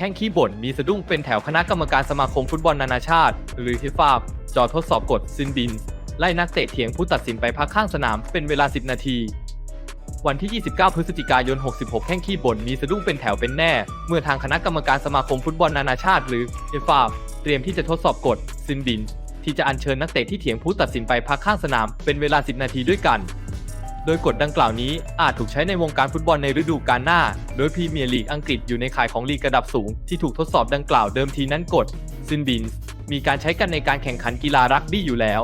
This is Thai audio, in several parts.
แข้งขี้บ่นมีสะดุ้งเป็นแถวคณะกรรมการสมาคมฟุตบอลนานาชาติ หรือฮิฟาบจอทดสอบกฎซินบิน ไล่นักเตะเถียงผู้ตัดสินไปพักข้างสนามเป็นเวลา 10 นาที วันที่ 29 พฤศจิกายน 66แข้งขี้บ่นมีสะดุ้งเป็นแถวเป็นแน่ เมื่อทางคณะกรรมการสมาคมฟุตบอลนานาชาติ หรือเอฟาเตรียมที่จะทดสอบกฎซินบิน ที่จะอัญเชิญนักเตะที่เถียงผู้ตัดสินไปพักข้างสนามเป็นเวลา 10 นาทีด้วยกัน โดยกฎดังกล่าวนี้อาจถูกใช้ในวงการฟุตบอลในฤดูกาลหน้า โดยพรีเมียร์ลีกอังกฤษอยู่ในข่ายของลีกระดับสูงที่ถูกทดสอบดังกล่าวเดิมทีนั้นกฎซินบินมีการใช้กันในการแข่งขันกีฬารักบี้อยู่แล้ว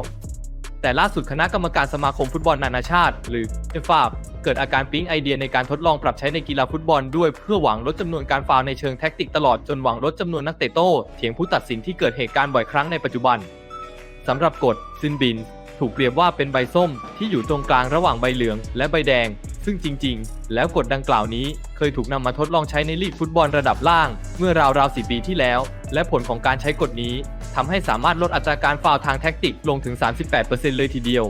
แต่ล่าสุดคณะกรรมการสมาคมฟุตบอลนานาชาติ หรือเอฟาเกิดอาการปิ๊งไอเดียในการทดลองปรับใช้ในกีฬาฟุตบอลด้วยเพื่อหวังลดจำนวนการฟาวในเชิงแท็กติกตลอดจนหวังลดจำนวนนักเตะโต้เถียงผู้ตัดสินที่เกิดเหตุการณ์บ่อยครั้งในปัจจุบันสำหรับกฎซินบิน ถูกเปรียบว่าเป็นใบส้มที่อยู่ตรงกลางระหว่างใบเหลืองและใบแดง ซึ่งจริง ๆ แล้วกฎดังกล่าวนี้เคยถูกนำมาทดลองใช้ในลีกฟุตบอลระดับล่าง เมื่อราวๆ4ปีที่แล้ว และผลของการใช้กฎนี้ทำให้สามารถลดอัตราการฟาวทางแท็กติกลงถึง 38%เลยทีเดียว